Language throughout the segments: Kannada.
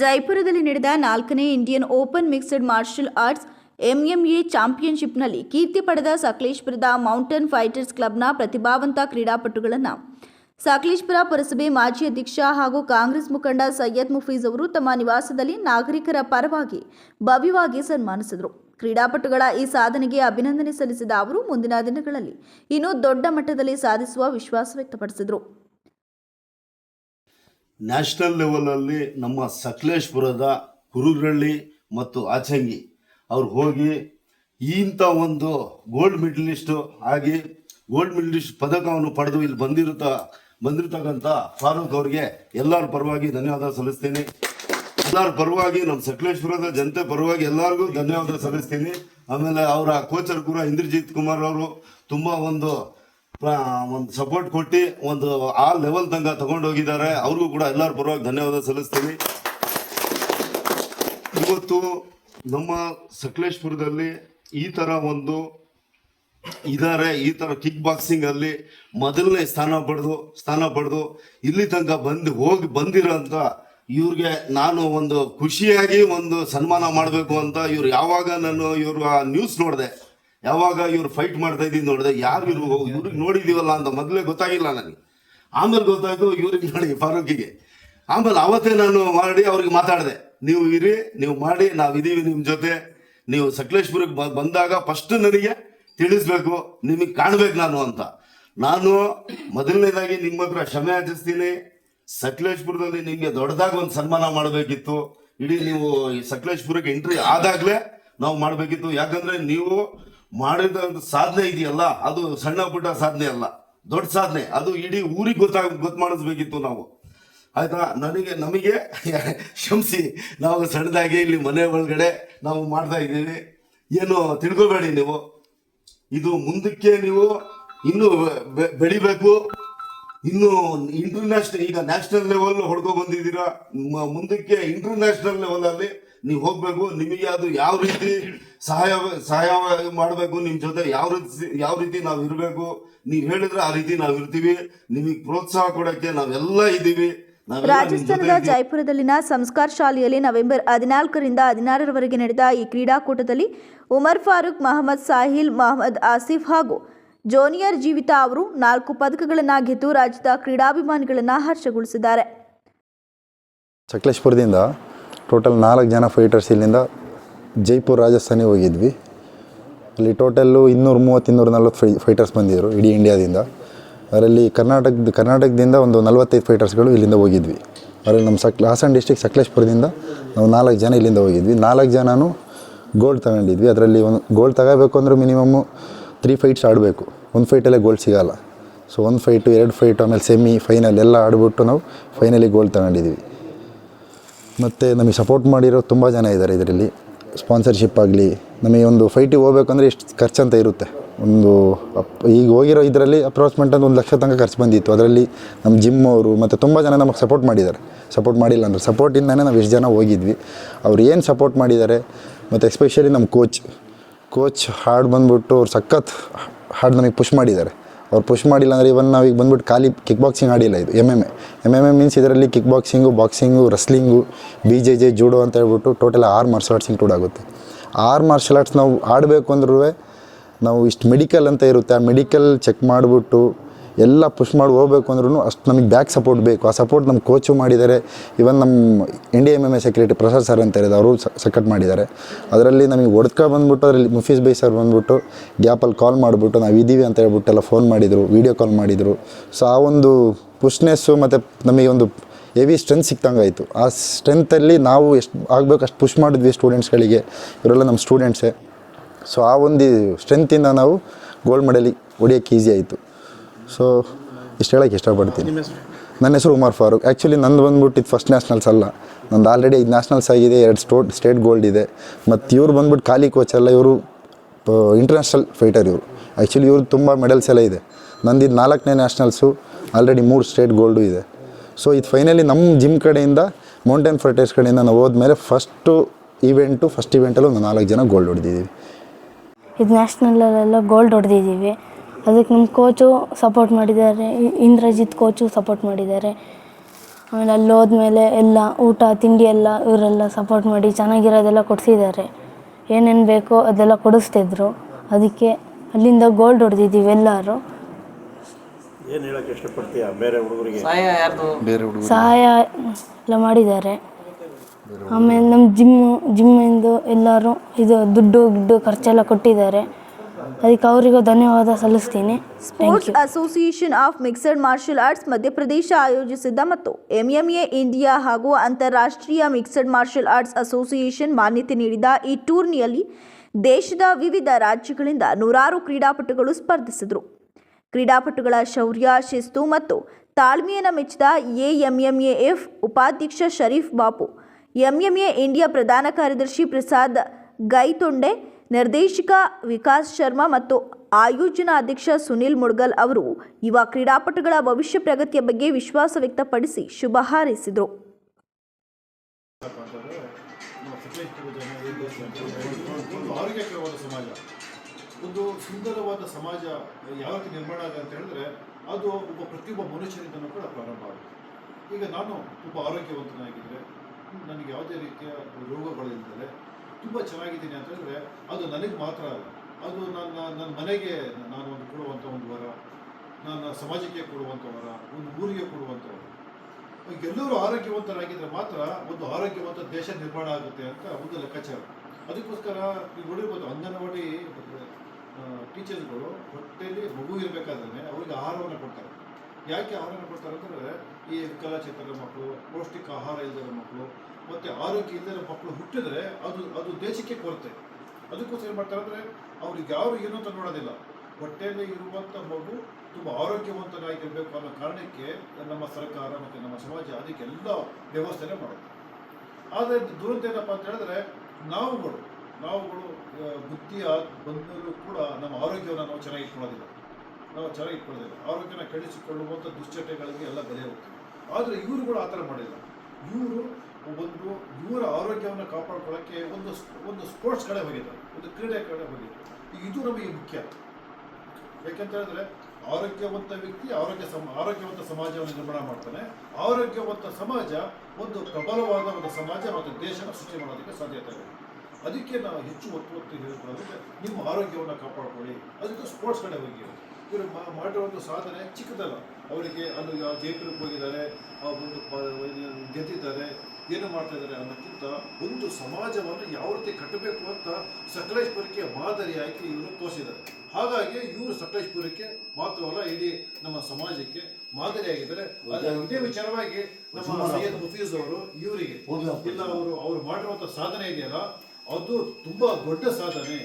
ಜೈಪುರದಲ್ಲಿ ನಡೆದ ನಾಲ್ಕನೇ Indian open mixed martial arts MMA ಚಾಂಪಿಯನ್ಶಿಪ್ನಲ್ಲಿ ಕೀರ್ತಿ ಪಡೆದ ಸಕಲೇಶ್ಪುರದ ಮೌಂಟನ್ ಫೈಟರ್ಸ್ ಕ್ಲಬ್ನ ಪ್ರತಿಭಾವಂತ ಕ್ರೀಡಾಪಟುಗಳನ್ನು. ಸಕಲೇಶ್ಪುರ ಪುರಸಭೆ ಮಾಜಿ ಅಧ್ಯಕ್ಷ ಹಾಗೂ ಕಾಂಗ್ರೆಸ್ ಮುಖಂಡ ಸೈಯದ್ ಮುಫೀಜ್ ಅವರು ತಮ್ಮ ನಿವಾಸದಲ್ಲಿ ನಾಗರಿಕರ ಪರವಾಗಿ ಭವ್ಯವಾಗಿ ಸನ್ಮಾನಿಸಿದರು. ಕ್ರೀಡಾಪಟುಗಳ ಈ ಸಾಧನೆಗೆ ಅಭಿನಂದನೆ ಸಲ್ಲಿಸಿದ ಅವರು ಮುಂದಿನ ದಿನಗಳಲ್ಲಿ ಇನ್ನೂ ದೊಡ್ಡ ಮಟ್ಟದಲ್ಲಿ ಸಾಧಿಸುವ ವಿಶ್ವಾಸ ವ್ಯಕ್ತಪಡಿಸಿದರು. ನ್ಯಾಷನಲ್ ಲೆವೆಲಲ್ಲಿ ನಮ್ಮ ಸಕಲೇಶ್ಪುರದ ಕುರುಗ್ರಳ್ಳಿ ಮತ್ತು ಆಚಂಗಿ ಅವ್ರು ಹೋಗಿ ಇಂಥ ಒಂದು ಗೋಲ್ಡ್ ಮೆಡಲಿಸ್ಟ್ ಆಗಿ ಗೋಲ್ಡ್ ಮೆಡಲಿಸ್ಟ್ ಪದಕವನ್ನು ಪಡೆದು ಇಲ್ಲಿ ಬಂದಿರುತ್ತ, ಬಂದಿರತಕ್ಕಂಥ ಫಾರೂಕ್ ಅವ್ರಿಗೆ ಎಲ್ಲರ ಪರವಾಗಿ ಧನ್ಯವಾದ ಸಲ್ಲಿಸ್ತೀನಿ. ಎಲ್ಲರ ಪರವಾಗಿ ನಮ್ಮ ಸಕಲೇಶ್ಪುರದ ಜನತೆ ಪರವಾಗಿ ಎಲ್ಲರಿಗೂ ಧನ್ಯವಾದ ಸಲ್ಲಿಸ್ತೀನಿ. ಆಮೇಲೆ ಅವರ ಕೋಚರ್ ಕೂಡ ಇಂದ್ರಜಿತ್ ಕುಮಾರ್ ಅವರು ತುಂಬ ಒಂದು ಒಂದು ಸಪೋರ್ಟ್ ಕೊಟ್ಟು ಒಂದು ಆ ಲೆವೆಲ್ ತನಕ ತಗೊಂಡು ಹೋಗಿದ್ದಾರೆ ಅವ್ರಿಗೂ ಕೂಡ ಎಲ್ಲರ ಪರವಾಗಿ ಧನ್ಯವಾದ ಸಲ್ಲಿಸ್ತೀವಿ ಇವತ್ತು ನಮ್ಮ ಸಕಲೇಶ್ಪುರದಲ್ಲಿ ಈ ತರ ಒಂದು ಇದ್ದಾರೆ ಈ ತರ ಕಿಕ್ ಬಾಕ್ಸಿಂಗ್ ಅಲ್ಲಿ ಮೊದಲನೇ ಸ್ಥಾನ ಪಡೆದು ಸ್ಥಾನ ಪಡೆದು ಇಲ್ಲಿ ತನಕ ಬಂದು ಹೋಗಿ ಬಂದಿರೋಂಥ ಇವ್ರಿಗೆ ನಾನು ಒಂದು ಖುಷಿಯಾಗಿ ಒಂದು ಸನ್ಮಾನ ಮಾಡಬೇಕು ಅಂತ ಇವ್ರು ಯಾವಾಗ ನಾನು ಇವ್ರ ನ್ಯೂಸ್ ನೋಡಿದೆ. ಯಾವಾಗ ಇವ್ರು ಫೈಟ್ ಮಾಡ್ತಾ ಇದ್ದೀನಿ ನೋಡಿದೆ ಯಾರು ಇವ್ರು ಇವ್ರಿಗೆ ನೋಡಿದೀವಲ್ಲ ಅಂತ ಮೊದಲೇ ಗೊತ್ತಾಗಿಲ್ಲ ನನಗೆ. ಆಮೇಲೆ ಗೊತ್ತಾಯ್ತು ಇವ್ರಿಗೆ ನೋಡಿ ಫಾರೂಕಿಗೆ. ಆಮೇಲೆ ಅವತ್ತೇ ನಾನು ಮಾಡಿ ಅವ್ರಿಗೆ ಮಾತಾಡಿದೆ. ನೀವು ಇರಿ, ನೀವು ಮಾಡಿ ನಾವಿದ್ದೀವಿ ನಿಮ್ಮ ಜೊತೆ. ನೀವು ಸಕಲೇಶ್ಪುರಕ್ಕೆ ಬಂದಾಗ ಫಸ್ಟ್ ನನಗೆ ತಿಳಿಸ್ಬೇಕು, ನಿಮಗೆ ಕಾಣ್ಬೇಕು ನಾನು ಅಂತ. ನಾನು ಮೊದಲನೇದಾಗಿ ನಿಮ್ಮ ಹತ್ರ ಕ್ಷಮೆ ಆಚರಿಸ್ತೀನಿ. ಸಕಲೇಶ್ಪುರದಲ್ಲಿ ನಿಮಗೆ ದೊಡ್ಡದಾಗಿ ಒಂದು ಸನ್ಮಾನ ಮಾಡಬೇಕಿತ್ತು. ಇಡೀ ನೀವು ಸಕಲೇಶ್ಪುರಕ್ಕೆ ಎಂಟ್ರಿ ಆದಾಗಲೇ ನಾವು ಮಾಡಬೇಕಿತ್ತು. ಯಾಕಂದರೆ ನೀವು ಮಾಡಿದ ಸಾಧನೆ ಇದೆಯಲ್ಲ? ಅದು ಸಣ್ಣ ಪುಟ್ಟ ಸಾಧನೆ ಅಲ್ಲ. ದೊಡ್ಡ ಸಾಧನೆ. ಅದು ಇಡೀ ಊರಿಗೆ ಗೊತ್ತಾಗ ಗೊತ್ತು ಮಾಡಿಸ್ಬೇಕಿತ್ತು ನಾವು. ಆಯ್ತಾ? ನನಗೆ, ನಮಗೆ ಕ್ಷಮಿಸಿ. ನಾವು ಸಣ್ಣದಾಗಿ ಇಲ್ಲಿ ಮನೆ ಒಳಗಡೆ ನಾವು ಮಾಡ್ತಾ ಇದ್ದೀವಿ. ಏನು ತಿಳ್ಕೊಬೇಡಿ ನೀವು. ಇದು ಮುಂದಕ್ಕೆ ನೀವು ಇನ್ನೂ ಬೆಳಿಬೇಕು. ಇನ್ನು ಇಂಟರ್ನ್ಯಾಷನಲ್ ಈಗ ನ್ಯಾಷನಲ್ ಲೆವೆಲ್ ಹೊಡ್ಕೊ ಬಂದಿದ್ದೀರಾ? ಮುಂದಕ್ಕೆ ಇಂಟರ್ನ್ಯಾಷನಲ್ ಲೆವೆಲ್ ಅಲ್ಲಿ ನೀವು ಹೋಗ್ಬೇಕು ನಿಮಗೆ ಅದು ಯಾವ ರೀತಿ ಸಹಾಯ ಸಹಾಯ ಮಾಡಬೇಕು ನಿಮ್ಮ ಜೊತೆ ಯಾವ ರೀತಿ ಯಾವ ರೀತಿ ನಾವು ಇರಬೇಕು ನೀವು ಹೇಳಿದ್ರೆ ಆ ರೀತಿ ನಾವು ಇರ್ತೀವಿ ನಿಮಗೆ ಪ್ರೋತ್ಸಾಹ ಕೊಡಕ್ಕೆ ನಾವೆಲ್ಲ ಇದ್ದೀವಿ ರಾಜಸ್ಥಾನದ. ಜೈಪುರದಲ್ಲಿನ ಸಂಸ್ಕಾರ ಶಾಲೆಯಲ್ಲಿ ನವೆಂಬರ್ ಹದಿನಾಲ್ಕರಿಂದ ಹದಿನಾರರವರೆಗೆ ನಡೆದ ಈ ಕ್ರೀಡಾಕೂಟದಲ್ಲಿ ಉಮರ್ ಫಾರೂಕ್ ಮಹಮ್ಮದ್ ಸಾಹಿಲ್ ಮಹಮ್ಮದ್ ಆಸಿಫ್ ಹಾಗೂ ಜೋನಿಯರ್ ಜೀವಿತಾ ಅವರು ನಾಲ್ಕು ಪದಕಗಳನ್ನು ಗೆದ್ದು ರಾಜ್ಯದ ಕ್ರೀಡಾಭಿಮಾನಿಗಳನ್ನು ಹರ್ಷಗೊಳಿಸಿದ್ದಾರೆ ಸಕಲೇಶ್ಪುರದಿಂದ ಟೋಟಲ್ ನಾಲ್ಕು ಜನ ಫೈಟರ್ಸ್ ಇಲ್ಲಿಂದ ಜೈಪುರ್ ರಾಜಸ್ಥಾನಿಗೆ ಹೋಗಿದ್ವಿ. ಅಲ್ಲಿ ಟೋಟಲ್ಲು ಇನ್ನೂರು ಮೂವತ್ತು, ಇನ್ನೂರ ನಲ್ವತ್ತು ಫೈ, ಫೈಟರ್ಸ್ ಬಂದಿದ್ದರು ಇಡೀ ಇಂಡಿಯಾದಿಂದ. ಅದರಲ್ಲಿ ಕರ್ನಾಟಕದ, ಕರ್ನಾಟಕದಿಂದ ಒಂದು ನಲವತ್ತೈದು ಫೈಟರ್ಸ್ಗಳು ಇಲ್ಲಿಂದ ಹೋಗಿದ್ವಿ. ಅದರಲ್ಲಿ ನಮ್ಮ ಸಕ್, ಹಾಸನ ಡಿಸ್ಟಿಕ್ ಸಕಲೇಶ್ಪುರದಿಂದ ನಾವು ನಾಲ್ಕು ಜನ ಇಲ್ಲಿಂದ ಹೋಗಿದ್ವಿ. ನಾಲ್ಕು ಜನನೂ ಗೋಲ್ಡ್ ತಗೊಂಡಿದ್ವಿ. ಅದರಲ್ಲಿ ಒಂದು ಗೋಲ್ಡ್ ತಗೋಬೇಕು ಅಂದರೆ ಮಿನಿಮಮ್ಮು ತ್ರೀ ಫೈಟ್ಸ್ ಆಡಬೇಕು. ಒಂದು ಫೈಟಲ್ಲೇ ಗೋಲ್ಡ್ ಸಿಗೋಲ್ಲ. ಸೊ ಒಂದು ಫೈಟು ಎರಡು ಫೈಟು ಆಮೇಲೆ ಸೆಮಿ ಫೈನಲ್ ಎಲ್ಲ ಆಡಿಬಿಟ್ಟು ನಾವು ಫೈನಲಿ ಗೋಲ್ಡ್ ತಗೊಂಡಿದ್ವಿ. ಮತ್ತು ನಮಗೆ ಸಪೋರ್ಟ್ ಮಾಡಿರೋ ತುಂಬ ಜನ ಇದ್ದಾರೆ ಇದರಲ್ಲಿ. ಸ್ಪಾನ್ಸರ್ಶಿಪ್ ಆಗಲಿ, ನಮಗೆ ಒಂದು ಫೈಟಿಗೆ ಹೋಗ್ಬೇಕಂದ್ರೆ ಇಷ್ಟು ಅಂತ ಇರುತ್ತೆ. ಒಂದು ಅಪ್ ಈಗ ಹೋಗಿರೋ ಇದರಲ್ಲಿ ಅಪ್ರಾಕ್ಸಿಮೇಟ್ ಒಂದು ಲಕ್ಷ ತನಕ ಖರ್ಚು ಬಂದಿತ್ತು. ಅದರಲ್ಲಿ ನಮ್ಮ ಜಿಮ್ ಅವರು ಮತ್ತು ತುಂಬ ಜನ ನಮಗೆ ಸಪೋರ್ಟ್ ಮಾಡಿದ್ದಾರೆ. ಸಪೋರ್ಟ್ ಮಾಡಿಲ್ಲ ಅಂದರೆ ಸಪೋರ್ಟಿಂದನೇ ನಾವು ಎಷ್ಟು ಜನ ಹೋಗಿದ್ವಿ. ಅವ್ರು ಏನು ಸಪೋರ್ಟ್ ಮಾಡಿದ್ದಾರೆ, ಮತ್ತು ಎಸ್ಪೆಷಲಿ ನಮ್ಮ ಕೋಚ್ ಕೋಚ್ ಹಾಡು ಬಂದ್ಬಿಟ್ಟು ಅವ್ರು ಸಖತ್ ಹಾಡು ನಮಗೆ ಪುಷ್ ಮಾಡಿದ್ದಾರೆ. ಅವ್ರು ಪುಷ್ ಮಾಡಿಲ್ಲ ಅಂದರೆ ಇವನ್ ನಾವೀಗ ಬಂದ್ಬಿಟ್ಟು ಖಾಲಿ ಕಿಕ್ ಬಾಕ್ಸಿಂಗ್ ಆಡಿಲ್ಲ ಇದು M M A M M A means ಇದರಲ್ಲಿ kick boxing boxing wrestling B J J judo ಅಂತ ಹೇಳ್ಬಿಟ್ಟು ಟೋಟಲ್ ಆರು ಮಾರ್ಷಲ್ ಆರ್ಟ್ಸ್ ಇನ್ಕ್ಲೂಡ್ ಆಗುತ್ತೆ. ಆರು ಮಾರ್ಷಲ್ ಆರ್ಟ್ಸ್ ನಾವು ಆಡಬೇಕು ಅಂದ್ರೂ ನಾವು ಇಷ್ಟು ಮೆಡಿಕಲ್ ಅಂತ ಇರುತ್ತೆ. ಆ ಮೆಡಿಕಲ್ ಚೆಕ್ ಮಾಡಿಬಿಟ್ಟು ಎಲ್ಲ ಪುಷ್ ಮಾಡಿ ಹೋಗ್ಬೇಕು ಅಂದ್ರೂ ಅಷ್ಟು ನಮಗೆ ಬ್ಯಾಕ್ ಸಪೋರ್ಟ್ ಬೇಕು. ಆ ಸಪೋರ್ಟ್ ನಮ್ಮ ಕೋಚು ಮಾಡಿದ್ದಾರೆ ಇವನ್ ನಮ್ಮ India M M A secretary Prasad sir ಅಂತ ಇರೋದು ಅವರು ಸಕಟ್ ಮಾಡಿದ್ದಾರೆ ಅದರಲ್ಲಿ ನಮಗೆ ಒಡ್ಕ ಬಂದ್ಬಿಟ್ಟು, ಅದರಲ್ಲಿ ಮುಫೀಸ್ ಬೈ ಸರ್ ಬಂದ್ಬಿಟ್ಟು ಗ್ಯಾಪಲ್ಲಿ ಕಾಲ್ ಮಾಡಿಬಿಟ್ಟು, ನಾವು ಇದ್ದೀವಿ ಅಂತ ಹೇಳ್ಬಿಟ್ಟು ಎಲ್ಲ ಫೋನ್ ಮಾಡಿದರು ವೀಡಿಯೋ ಕಾಲ್ ಮಾಡಿದರು. ಸೊ ಆ ಒಂದು ಪುಷ್ನೆಸ್ಸು ಮತ್ತು ನಮಗೆ ಒಂದು ಹೆವಿ ಸ್ಟ್ರೆಂತ್ ಸಿಕ್ತಂಗಾಯಿತು ಆ ಸ್ಟ್ರೆಂತಲ್ಲಿ ನಾವು ಎಷ್ಟು ಆಗಬೇಕು ಅಷ್ಟು ಪುಷ್ ಮಾಡಿದ್ವಿ ಸ್ಟೂಡೆಂಟ್ಸ್ಗಳಿಗೆ ಇವರೆಲ್ಲ ನಮ್ಮ ಸ್ಟೂಡೆಂಟ್ಸೇ ಸೊ ಆ ಒಂದು ಸ್ಟ್ರೆಂತಿಂದ ನಾವು ಗೋಲ್ಡ್ ಮೆಡಲಿ ಹೊಡಿಯೋಕ್ಕೆ ಈಸಿ ಆಯಿತು. ಸೊ ಇಷ್ಟು ಹೇಳೋಕ್ಕೆ ಇಷ್ಟಪಡ್ತೀನಿ. ನನ್ನ ಹೆಸರು ಉಮರ್ ಫಾರೂಕ್. ಆ್ಯಕ್ಚುಲಿ ನಂದು ಬಂದ್ಬಿಟ್ಟು ಇದು ಫಸ್ಟ್ ನ್ಯಾಷನಲ್ಸ್ ಅಲ್ಲ. ನಂದು ಆಲ್ರೆಡಿ ಐದು ನ್ಯಾಷನಲ್ಸ್ ಆಗಿದೆ, ಎರಡು ಸ್ಟೋಟ್ ಸ್ಟೇಟ್ ಗೋಲ್ಡ್ ಇದೆ. ಮತ್ತು ಇವ್ರು ಬಂದ್ಬಿಟ್ಟು ಖಾಲಿ ಕೋಚ್ ಅಲ್ಲ, ಇವರು ಇಂಟರ್ನ್ಯಾಷನಲ್ ಫೈಟರ್ ಇವರು. ಆ್ಯಕ್ಚುಲಿ ಇವರು ತುಂಬ ಮೆಡಲ್ಸ್ ಎಲ್ಲ ಇದೆ. ನಂದಿದ್ದು ನಾಲ್ಕನೇ ನ್ಯಾಷನಲ್ಸು ಆಲ್ರೆಡಿ ಮೂರು ಸ್ಟೇಟ್ ಗೋಲ್ಡು ಇದೆ. ಸೊ ಇದು ಫೈನಲಿ ನಮ್ಮ ಜಿಮ್ ಕಡೆಯಿಂದ ಮೌಂಟೇನ್ ಫೈಟರ್ಸ್ ಕಡೆಯಿಂದ ನಾವು ಹೋದ್ಮೇಲೆ ಫಸ್ಟು ಈವೆಂಟು ಫಸ್ಟ್ ಇವೆಂಟಲ್ಲೂ ಒಂದು ನಾಲ್ಕು ಜನ ಗೋಲ್ಡ್ ಹೊಡೆದಿದ್ದೀವಿ ಇದು ನ್ಯಾಷನಲಲ್ಲೆಲ್ಲ ಗೋಲ್ಡ್ ಹೊಡೆದಿದ್ದೀವಿ ಅದಕ್ಕೆ ನಮ್ಮ ಕೋಚು ಸಪೋರ್ಟ್ ಮಾಡಿದ್ದಾರೆ. ಇಂದ್ರಜಿತ್ ಕೋಚು ಸಪೋರ್ಟ್ ಮಾಡಿದ್ದಾರೆ. ಆಮೇಲೆ ಅಲ್ಲಿ ಹೋದ್ಮೇಲೆ ಎಲ್ಲ ಊಟ ತಿಂಡಿ ಎಲ್ಲ ಇವರೆಲ್ಲ ಸಪೋರ್ಟ್ ಮಾಡಿ ಚೆನ್ನಾಗಿರೋದೆಲ್ಲ ಕೊಡಿಸಿದ್ದಾರೆ. ಏನೇನು ಬೇಕೋ ಅದೆಲ್ಲ ಕೊಡಿಸ್ತಿದ್ರು. ಅದಕ್ಕೆ ಅಲ್ಲಿಂದ ಗೋಲ್ಡ್ ಹೊಡೆದಿದ್ದೀವಿ ಎಲ್ಲರೂ. ಏನು ಹೇಳಕ್ಕೆ ಇಷ್ಟಪಡ್ತೀಯ? ಬೇರೆ ಹುಡುಗರಿಗೆ? ಸಹಾಯ ಎಲ್ಲ ಮಾಡಿದ್ದಾರೆ. ಆಮೇಲೆ ನಮ್ಮ ಜಿಮ್ಮು ಜಿಮ್ಮಿಂದು ಎಲ್ಲರೂ ಇದು ದುಡ್ಡು ಗಿಡ್ಡು ಖರ್ಚೆಲ್ಲ ಕೊಟ್ಟಿದ್ದಾರೆ. ಅದಕ್ಕೆ ಅವರಿಗೂ ಧನ್ಯವಾದ ಸಲ್ಲಿಸ್ತೀನಿ. Sports association of mixed martial arts Madhya Pradesh ಆಯೋಜಿಸಿದ್ದ ಮತ್ತು ಎಂಎಂಎ ಇಂಡಿಯಾ ಹಾಗೂ ಅಂತಾರಾಷ್ಟ್ರೀಯ ಮಿಕ್ಸಡ್ ಮಾರ್ಷಲ್ ಆರ್ಟ್ಸ್ ಅಸೋಸಿಯೇಷನ್ ಮಾನ್ಯತೆ ನೀಡಿದ ಈ ಟೂರ್ನಿಯಲ್ಲಿ ದೇಶದ ವಿವಿಧ ರಾಜ್ಯಗಳಿಂದ ನೂರಾರು ಕ್ರೀಡಾಪಟುಗಳು ಸ್ಪರ್ಧಿಸಿದರು. ಕ್ರೀಡಾಪಟುಗಳ ಶೌರ್ಯ ಶಿಸ್ತು ಮತ್ತು ತಾಳ್ಮೆಯನ್ನು ಮೆಚ್ಚಿದ ಎಎಂಎಂಎಎಫ್ ಉಪಾಧ್ಯಕ್ಷ ಶರೀಫ್ ಬಾಪು ಎಂಎಂಎ ಇಂಡಿಯಾ ಪ್ರಧಾನ ಕಾರ್ಯದರ್ಶಿ ಪ್ರಸಾದ್ ಗೈತೊಂಡೆ ನಿರ್ದೇಶಕ ವಿಕಾಸ್ ಶರ್ಮಾ ಮತ್ತು ಆಯೋಜನಾ ಅಧ್ಯಕ್ಷ ಸುನಿಲ್ ಮುಡ್ಗಲ್ ಅವರು ಯುವ ಕ್ರೀಡಾಪಟುಗಳ ಭವಿಷ್ಯ ಪ್ರಗತಿಯ ಬಗ್ಗೆ ವಿಶ್ವಾಸ ವ್ಯಕ್ತಪಡಿಸಿ ಶುಭ ಹಾರೈಸಿದರು. ಒಂದು ಸುಂದರವಾದ ಸಮಾಜ ಯಾವ ನಿರ್ಮಾಣ ಆಗ ಅಂತ ಹೇಳಿದ್ರೆ ಅದು ಒಬ್ಬ ಪ್ರತಿಯೊಬ್ಬ ಮನುಷ್ಯನಿಂದನೂ ಕೂಡ ಪ್ರಾರಂಭ ಆಗುತ್ತೆ. ಈಗ ನಾನು ತುಂಬ ಆರೋಗ್ಯವಂತನಾಗಿದ್ದರೆ ನನಗೆ ಯಾವುದೇ ರೀತಿಯ ರೋಗಗಳಿಲ್ಲದೆ ತುಂಬ ಚೆನ್ನಾಗಿದ್ದೀನಿ ಅಂತ ಹೇಳಿದ್ರೆ ಅದು ನನಗೆ ಮಾತ್ರ ಅಲ್ಲ. ಅದು ನನ್ನ ನನ್ನ ಮನೆಗೆ ನಾನು ಒಂದು ಕೊಡುವಂಥ ಒಂದು ವರ, ನನ್ನ ಸಮಾಜಕ್ಕೆ ಕೊಡುವಂಥ ವರ, ಒಂದು ಊರಿಗೆ ಕೊಡುವಂಥ ಎಲ್ಲರೂ ಆರೋಗ್ಯವಂತರಾಗಿದ್ದರೆ ಮಾತ್ರ ಒಂದು ಆರೋಗ್ಯವಂತ ದೇಶ ನಿರ್ಮಾಣ ಆಗುತ್ತೆ ಅಂತ ಒಂದು ಲೆಕ್ಕಾಚಾರ. ಅದಕ್ಕೋಸ್ಕರ ನೀವು ನೋಡಿರ್ಬೋದು ಅಂಗನವಾಡಿ ಟೀಚರ್ಗಳು ಹೊಟ್ಟೆಯಲ್ಲಿ ಮಗು ಇರಬೇಕಾದ್ರೆ ಅವರಿಗೆ ಆಹಾರವನ್ನು ಕೊಡ್ತಾರೆ. ಯಾಕೆ ಆಹಾರವನ್ನು ಕೊಡ್ತಾರೆ ಅಂತಂದರೆ ಈ ವಿಕಲಚೇತನ ಮಕ್ಕಳು ಪೌಷ್ಟಿಕ ಆಹಾರ ಇಲ್ಲದ ಮಕ್ಕಳು ಮತ್ತು ಆರೋಗ್ಯ ಇಲ್ಲದ ಮಕ್ಕಳು ಹುಟ್ಟಿದ್ರೆ ಅದು ಅದು ದೇಶಕ್ಕೆ ಕೊರತೆ. ಅದಕ್ಕೋಸ್ಕರ ಏನು ಮಾಡ್ತಾರೆ ಅಂದರೆ, ಅವ್ರಿಗೆ ಯಾರು ಏನು ಅಂತ ನೋಡೋದಿಲ್ಲ. ಹೊಟ್ಟೆಯಲ್ಲಿ ಇರುವಂಥ ಮಗು ತುಂಬ ಆರೋಗ್ಯವಂತನಾಗಿರಬೇಕು ಅನ್ನೋ ಕಾರಣಕ್ಕೆ ನಮ್ಮ ಸರ್ಕಾರ ಮತ್ತು ನಮ್ಮ ಸಮಾಜ ಅದಕ್ಕೆಲ್ಲ ವ್ಯವಸ್ಥೆನೇ ಮಾಡುತ್ತೆ. ಆದರೆ ದುರಂತ ಏನಪ್ಪ ಅಂತ ಹೇಳಿದ್ರೆ, ನಾವುಗಳು ನಾವುಗಳು ಬುದ್ಧಿಯ ಬುದ್ಧಿ ಬಂದರೂ ಕೂಡ ನಮ್ಮ ಆರೋಗ್ಯವನ್ನು ನಾವು ಚೆನ್ನಾಗಿ ಇಟ್ಕೊಳ್ಳೋದಿಲ್ಲ. ನಾವು ಚೆನ್ನಾಗಿ ಇಟ್ಕೊಳ್ಳೋದಿಲ್ಲ. ಆರೋಗ್ಯನ ಕೆಡಿಸಿಕೊಳ್ಳುವಂಥ ದುಶ್ಚಟಗಳಿಗೆ ಎಲ್ಲ ಬೆಲೆ ಹೋಗ್ತೀವಿ ಆದರೆ ಇವರು ಆ ಥರ ಮಾಡಿಲ್ಲ. ಇವರು ಒಂದು ಇವರ ಆರೋಗ್ಯವನ್ನು ಕಾಪಾಡ್ಕೊಳ್ಳೋಕ್ಕೆ ಒಂದು ಒಂದು ಸ್ಪೋರ್ಟ್ಸ್ ಕಡೆ ಹೋಗಿದ್ದಾರೆ ಒಂದು ಕ್ರೀಡೆ ಕಡೆ ಹೋಗಿದ್ದಾರೆ ಇದು ನಮಗೆ ಮುಖ್ಯ. ಯಾಕೆಂತ ಹೇಳಿದ್ರೆ, ಆರೋಗ್ಯವಂತ ವ್ಯಕ್ತಿ ಆರೋಗ್ಯ ಸಮ, ಆರೋಗ್ಯವಂತ ಸಮಾಜವನ್ನು ನಿರ್ಮಾಣ ಮಾಡ್ತಾನೆ. ಆರೋಗ್ಯವಂತ ಸಮಾಜ ಒಂದು ಪ್ರಬಲವಾದ ಒಂದು ಸಮಾಜ ಮತ್ತು ದೇಶನ ಸೃಷ್ಟಿ ಮಾಡೋದಕ್ಕೆ ಸಾಧ್ಯತೆ ಇದೆ. ಅದಕ್ಕೆ ನಾವು ಹೆಚ್ಚು ಒತ್ತು ಒತ್ತು ಹೇಳ್ಕೊಳ್ಳೋದಕ್ಕೆ ನಿಮ್ಮ ಆರೋಗ್ಯವನ್ನು ಕಾಪಾಡ್ಕೊಳ್ಳಿ. ಅದಕ್ಕೆ ಸ್ಪೋರ್ಟ್ಸ್ ಕಡೆ ಹೋಗಿ. ಇವರು ಮಾಡಿರೋ ಒಂದು ಸಾಧನೆ ಚಿಕ್ಕದಲ್ಲ. ಅವರಿಗೆ ಅಲ್ಲಿ ಜೈಪುರಕ್ಕೆ ಹೋಗಿದ್ದಾರೆ ಒಂದು ಗೆದ್ದಿದ್ದಾರೆ. ಏನು ಮಾಡ್ತಾ ಇದ್ದಾರೆ ಅನ್ನೋಕ್ಕಿಂತ ಒಂದು ಸಮಾಜವನ್ನು ಯಾವ ರೀತಿ ಕಟ್ಟಬೇಕು ಅಂತ ಸಕಲೇಶ್ಪುರಕ್ಕೆ ಮಾದರಿಯಾಗಿ ಇವರು ತೋರಿಸಿದ್ದಾರೆ. ಹಾಗಾಗಿ ಇವರು ಸಕಲೇಶ್ಪುರಕ್ಕೆ ಮಾತ್ರವಲ್ಲ ಇಡೀ ನಮ್ಮ ಸಮಾಜಕ್ಕೆ ಮಾದರಿಯಾಗಿದ್ದಾರೆ ಇದೇ ವಿಚಾರವಾಗಿ ನಮ್ಮ ಸೈಯದ್ ಮುಫೀಸ್ ಅವರು ಇವರಿಗೆ ಇಲ್ಲ ಅವರು ಅವ್ರು ಮಾಡಿರುವಂಥ ಸಾಧನೆ ಇದೆಯಲ್ಲ ಅದು ತುಂಬಾ ದೊಡ್ಡ ಸಾಧನೆ.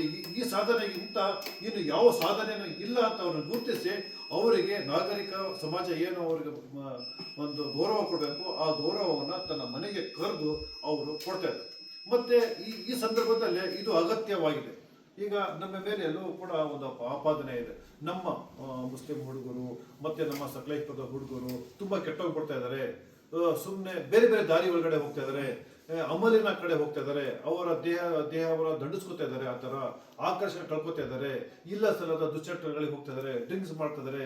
ಈ- ಸಾಧನೆ ಸಾಧನೆಗಿಂತ ಇನ್ನು ಯಾವ ಸಾಧನೆಯೂ ಇಲ್ಲ ಅಂತ ಅವ್ರನ್ನ ಗುರುತಿಸಿ ಅವರಿಗೆ ನಾಗರಿಕ ಸಮಾಜ ಏನು ಅವರಿಗೆ ಒಂದು ಗೌರವ ಕೊಡಬೇಕು, ಆ ಗೌರವವನ್ನು ತನ್ನ ಮನೆಗೆ ಕರೆದು ಅವರು ಕೊಡ್ತಾ ಇದ್ದಾರೆ. ಮತ್ತೆ ಈ ಈ ಸಂದರ್ಭದಲ್ಲಿ ಇದು ಅಗತ್ಯವಾಗಿದೆ. ಈಗ ನಮ್ಮ ಮೇಲೆ ಎಲ್ಲೂ ಕೂಡ ಒಂದು ಆಪಾದನೆ ಇದೆ. ನಮ್ಮ ಮುಸ್ಲಿಂ ಹುಡುಗರು, ಮತ್ತೆ ನಮ್ಮ ಸಕಲೇಶ್ವರದ ಹುಡುಗರು ತುಂಬಾ ಕೆಟ್ಟೋಗ್ಬಿಡ್ತಾ ಇದ್ದಾರೆ. ಸುಮ್ಮನೆ ಬೇರೆ ಬೇರೆ ದಾರಿ ಒಳಗಡೆ ಹೋಗ್ತಾ ಇದ್ದಾರೆ ಅಮಲಿನ ಕಡೆ ಹೋಗ್ತಾ ಇದ್ದಾರೆ ಅವರ ದೇಹ ದೇಹವನ್ನು ದಂಡಿಸ್ಕೊತಾ ಇದ್ದಾರೆ ಆ ಥರ. ಆಕರ್ಷಣೆ ಕಳ್ಕೊತಾ ಇದ್ದಾರೆ ಇಲ್ಲ ಸಲ್ಲದ ದುಶ್ಚಟಗಳಿಗೆ ಹೋಗ್ತಾ ಇದ್ದಾರೆ ಡ್ರಿಂಕ್ಸ್ ಮಾಡ್ತಾ ಇದ್ದಾರೆ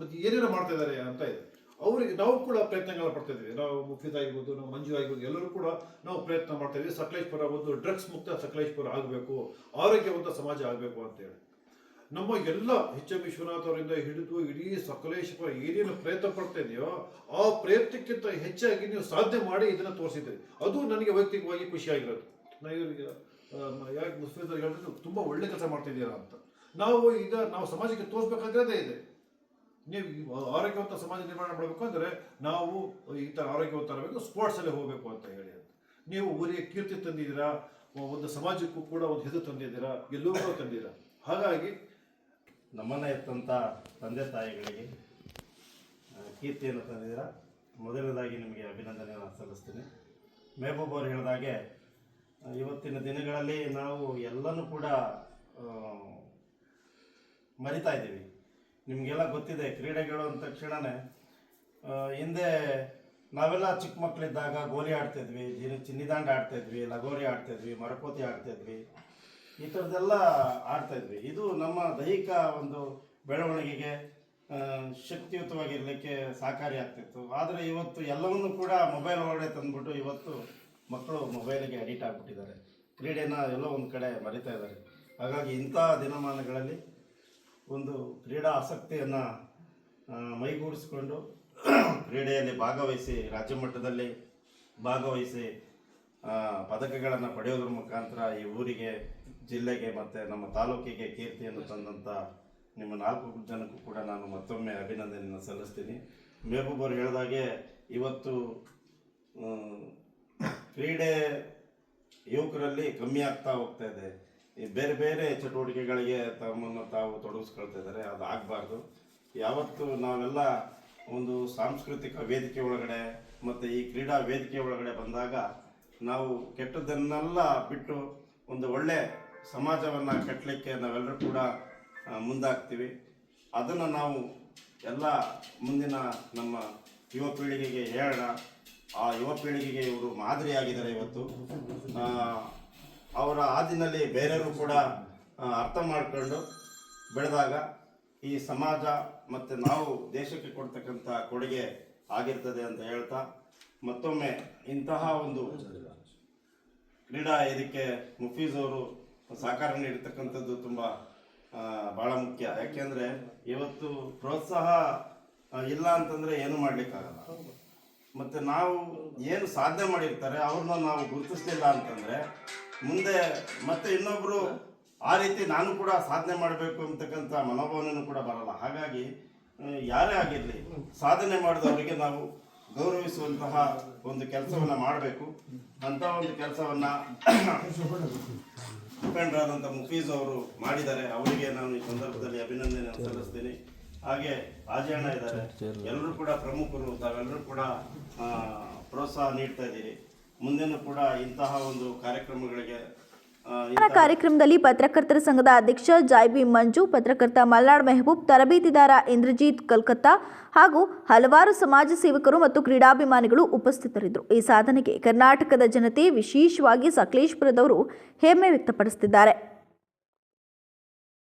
ಮತ್ತೆ ಏನೇನೋ ಮಾಡ್ತಾ ಇದ್ದಾರೆ ಅಂತ ಇದೆ. ಅವರಿಗೆ ನಾವು ಕೂಡ ಪ್ರಯತ್ನಗಳನ್ನ ಪಡ್ತಾ ಇದ್ದೀವಿ ನಾವು ಮುಫೀದ್ ಆಗಿರ್ಬೋದು, ನಾವು ಮಂಜು ಆಗಿರ್ಬೋದು, ಎಲ್ಲರೂ ಕೂಡ ನಾವು ಪ್ರಯತ್ನ ಮಾಡ್ತಾ ಇದ್ದೀವಿ ಸಕಲೇಶ್ಪುರ ಒಂದು ಡ್ರಗ್ಸ್ ಮುಕ್ತ ಸಕಲೇಶ್ಪುರ ಆಗಬೇಕು. ಆರೋಗ್ಯವಂತ ಸಮಾಜ ಆಗಬೇಕು ಅಂತೇಳಿ ನಮ್ಮ ಎಲ್ಲ ಎಚ್ ಎಂ ವಿಶ್ವನಾಥ್ ಅವರಿಂದ ಹಿಡಿದು ಇಡೀ ಸಕಲೇಶ್ವರ ಏನೇನು ಪ್ರಯತ್ನ ಪಡ್ತಾ ಇದೆಯೋ, ಆ ಪ್ರಯತ್ನಕ್ಕಿಂತ ಹೆಚ್ಚಾಗಿ ನೀವು ಸಾಧನೆ ಮಾಡಿ ಇದನ್ನ ತೋರಿಸಿದ್ರಿ ಅದು ನನಗೆ ವೈಯಕ್ತಿಕವಾಗಿ ಖುಷಿಯಾಗಿರೋದು ನಾ ಇವರಿಗೆ ಯಾಕೆ ಮುಸ್ಲಿಮ್ ಹೇಳಿದ್ರು ತುಂಬಾ ಒಳ್ಳೆ ಕೆಲಸ ಮಾಡ್ತಿದ್ದೀರಾ ಅಂತ. ನಾವು ಈಗ ನಾವು ಸಮಾಜಕ್ಕೆ ತೋರಿಸ್ಬೇಕಾಗಿರೋದೇ ಇದೆ. ನೀವು ಆರೋಗ್ಯವಂತ ಸಮಾಜ ನಿರ್ಮಾಣ ಮಾಡಬೇಕು ಅಂದ್ರೆ ನಾವು ಈ ಥರ ಸ್ಪೋರ್ಟ್ಸ್ ಸ್ಪೋರ್ಟ್ಸಲ್ಲಿ ಹೋಗಬೇಕು ಅಂತ ಹೇಳಿ ನೀವು ಊರಿಗೆ ಕೀರ್ತಿ ತಂದಿದ್ದೀರಾ, ಒಂದು ಸಮಾಜಕ್ಕೂ ಕೂಡ ಒಂದು ಹೆಸರು ತಂದಿದ್ದೀರಾ ಎಲ್ಲವೂ ತಂದಿದ್ದೀರಾ. ಹಾಗಾಗಿ ನಮ್ಮನ್ನ ಎತ್ತಂಥ ತಂದೆ ತಾಯಿಗಳಿಗೆ ಕೀರ್ತಿಯನ್ನು ತಂದಿದ್ದೀರ? ಮೊದಲನೇದಾಗಿ ನಿಮಗೆ ಅಭಿನಂದನೆಯನ್ನು ಸಲ್ಲಿಸ್ತೀನಿ. ಮೆಹಬೂಬ್ ಅವರು ಹೇಳಿದಾಗೆ ಇವತ್ತಿನ ದಿನಗಳಲ್ಲಿ ನಾವು ಎಲ್ಲನೂ ಕೂಡ ಮರಿತಾ ಇದ್ದೀವಿ. ನಿಮಗೆಲ್ಲ ಗೊತ್ತಿದೆ, ಕ್ರೀಡೆಗಳು ಅಂದ ತಕ್ಷಣವೇ ಹಿಂದೆ ನಾವೆಲ್ಲ ಚಿಕ್ಕ ಮಕ್ಕಳಿದ್ದಾಗ ಗೋಲಿ ಆಡ್ತಿದ್ವಿ ಚಿನ್ನಿದಾಂಡ ಆಡ್ತಿದ್ವಿ, ಲಗೋರಿ ಆಡ್ತಿದ್ವಿ, ಮರಕೋತಿ ಆಡ್ತಿದ್ವಿ. ಈ ಥರದ್ದೆಲ್ಲ ಆಡ್ತಾ ಇದ್ವಿ. ಇದು ನಮ್ಮ ದೈಹಿಕ ಒಂದು ಬೆಳವಣಿಗೆಗೆ ಶಕ್ತಿಯುತವಾಗಿರಲಿಕ್ಕೆ ಸಹಕಾರಿ ಆಗ್ತಿತ್ತು. ಆದರೆ ಇವತ್ತು ಎಲ್ಲವನ್ನೂ ಕೂಡ ಮೊಬೈಲ್ ಒಳಗಡೆ ತಂದ್ಬಿಟ್ಟು ಇವತ್ತು ಮಕ್ಕಳು ಮೊಬೈಲಿಗೆ ಅಡಿಟ್ ಆಗಿಬಿಟ್ಟಿದ್ದಾರೆ. ಕ್ರೀಡೆನ ಎಲ್ಲೋ ಒಂದು ಕಡೆ ಮರಿತಾ ಇದ್ದಾರೆ. ಹಾಗಾಗಿ ಇಂಥ ದಿನಮಾನಗಳಲ್ಲಿ ಒಂದು ಕ್ರೀಡಾ ಆಸಕ್ತಿಯನ್ನು ಮೈಗೂಡಿಸ್ಕೊಂಡು ಕ್ರೀಡೆಯಲ್ಲಿ ಭಾಗವಹಿಸಿ, ರಾಜ್ಯ ಮಟ್ಟದಲ್ಲಿ ಭಾಗವಹಿಸಿ ಪದಕಗಳನ್ನು ಪಡೆಯೋದ್ರ ಮುಖಾಂತರ ಈ ಊರಿಗೆ ಜಿಲ್ಲೆಗೆ ಮತ್ತು ನಮ್ಮ ತಾಲೂಕಿಗೆ ಕೀರ್ತಿಯನ್ನು ತಂದಂಥ ನಿಮ್ಮ ನಾಲ್ಕು ಜನಕ್ಕೂ ಕೂಡ ನಾನು ಮತ್ತೊಮ್ಮೆ ಅಭಿನಂದನೆಯನ್ನು ಸಲ್ಲಿಸ್ತೀನಿ. ಮೆಹಬೂಬ್ ಅವರು ಹೇಳಿದಾಗೆ ಇವತ್ತು ಕ್ರೀಡೆ ಯುವಕರಲ್ಲಿ ಕಮ್ಮಿ ಆಗ್ತಾ ಹೋಗ್ತಾ ಇದೆ. ಬೇರೆ ಬೇರೆ ಚಟುವಟಿಕೆಗಳಿಗೆ ತಮ್ಮನ್ನು ತಾವು ತೊಡಗಿಸ್ಕೊಳ್ತಾ ಇದ್ದಾರೆ. ಅದು ಆಗಬಾರ್ದು. ಯಾವತ್ತು ನಾವೆಲ್ಲ ಒಂದು ಸಾಂಸ್ಕೃತಿಕ ವೇದಿಕೆ ಒಳಗಡೆ ಮತ್ತು ಈ ಕ್ರೀಡಾ ವೇದಿಕೆ ಒಳಗಡೆ ಬಂದಾಗ ನಾವು ಕೆಟ್ಟದ್ದನ್ನೆಲ್ಲ ಬಿಟ್ಟು ಒಂದು ಒಳ್ಳೆ ಸಮಾಜವನ್ನು ಕಟ್ಟಲಿಕ್ಕೆ ನಾವೆಲ್ಲರೂ ಕೂಡ ಮುಂದಾಗ್ತೀವಿ. ಅದನ್ನು ನಾವು ಎಲ್ಲ ಮುಂದಿನ ನಮ್ಮ ಯುವ ಪೀಳಿಗೆಗೆ ಹೇಳೋಣ. ಆ ಯುವ ಪೀಳಿಗೆಗೆ ಇವರು ಮಾದರಿಯಾಗಿದ್ದಾರೆ ಇವತ್ತು. ಅವರ ಹಾದಿನಲ್ಲಿ ಬೇರೆಯವರು ಕೂಡ ಅರ್ಥ ಮಾಡಿಕೊಂಡು ಬೆಳೆದಾಗ ಈ ಸಮಾಜ ಮತ್ತು ನಾವು ದೇಶಕ್ಕೆ ಕೊಡ್ತಕ್ಕಂಥ ಕೊಡುಗೆ ಆಗಿರ್ತದೆ ಅಂತ ಹೇಳ್ತಾ, ಮತ್ತೊಮ್ಮೆ ಇಂತಹ ಒಂದು ಕ್ರೀಡಾ ಇದಕ್ಕೆ ಮುಫೀಸ್ ಅವರು ಸಹಕಾರ ನೀಡಿರ್ತಕ್ಕಂಥದ್ದು ತುಂಬ ಭಾಳ ಮುಖ್ಯ. ಯಾಕೆಂದರೆ ಇವತ್ತು ಪ್ರೋತ್ಸಾಹ ಇಲ್ಲ ಅಂತಂದರೆ ಏನು ಮಾಡಲಿಕ್ಕಾಗಲ್ಲ. ಮತ್ತು ನಾವು ಏನು ಸಾಧನೆ ಮಾಡಿರ್ತಾರೆ, ಅವ್ರನ್ನ ನಾವು ಗುರುತಿಸ್ಲಿಲ್ಲ ಅಂತಂದರೆ ಮುಂದೆ ಮತ್ತೆ ಇನ್ನೊಬ್ಬರು ಆ ರೀತಿ ನಾನು ಕೂಡ ಸಾಧನೆ ಮಾಡಬೇಕು ಅಂತಕ್ಕಂಥ ಮನೋಭಾವನೆಯೂ ಕೂಡ ಬರಲ್ಲ. ಹಾಗಾಗಿ ಯಾರೇ ಆಗಿರಲಿ ಸಾಧನೆ ಮಾಡಿದವರಿಗೆ ನಾವು ಗೌರವಿಸುವಂತಹ ಒಂದು ಕೆಲಸವನ್ನು ಮಾಡಬೇಕು. ಅಂತ ಒಂದು ಕೆಲಸವನ್ನು ಮುಖಂಡರಾದಂಥ ಮುಫೀಸ್ ಅವರು ಮಾಡಿದ್ದಾರೆ. ಅವರಿಗೆ ನಾನು ಈ ಸಂದರ್ಭದಲ್ಲಿ ಅಭಿನಂದನೆ ಸಲ್ಲಿಸ್ತೀನಿ. ಹಾಗೆ ಆಜಯಣ್ಣ ಇದ್ದಾರೆ. ಎಲ್ಲರೂ ಕೂಡ ಪ್ರಮುಖರು, ತಾವೆಲ್ಲರೂ ಕೂಡ ಪ್ರೋತ್ಸಾಹ ನೀಡ್ತಾ ಇದ್ದೀರಿ. ಮುಂದೆನೂ ಕೂಡ ಇಂತಹ ಒಂದು ಕಾರ್ಯಕ್ರಮಗಳಿಗೆ ಕಾರ್ಯಕ್ರಮದಲ್ಲಿ ಪತ್ರಕರ್ತರ ಸಂಘದ ಅಧ್ಯಕ್ಷ ಜಾಯ್ಬಿ ಮಂಜು, ಪತ್ರಕರ್ತ ಮಲ್ನಾಡ್ ಮೆಹಬೂಬ್, ತರಬೇತಿದಾರ ಇಂದ್ರಜಿತ್ ಕಲ್ಕತ್ತಾ ಹಾಗೂ ಹಲವಾರು ಸಮಾಜ ಸೇವಕರು ಮತ್ತು ಕ್ರೀಡಾಭಿಮಾನಿಗಳು ಉಪಸ್ಥಿತರಿದ್ದರು. ಈ ಸಾಧನೆಗೆ ಕರ್ನಾಟಕದ ಜನತೆ ವಿಶೇಷವಾಗಿ ಸಕಲೇಶ್ಪುರದವರು ಹೆಮ್ಮೆ ವ್ಯಕ್ತಪಡಿಸುತ್ತಿದ್ದಾರೆ.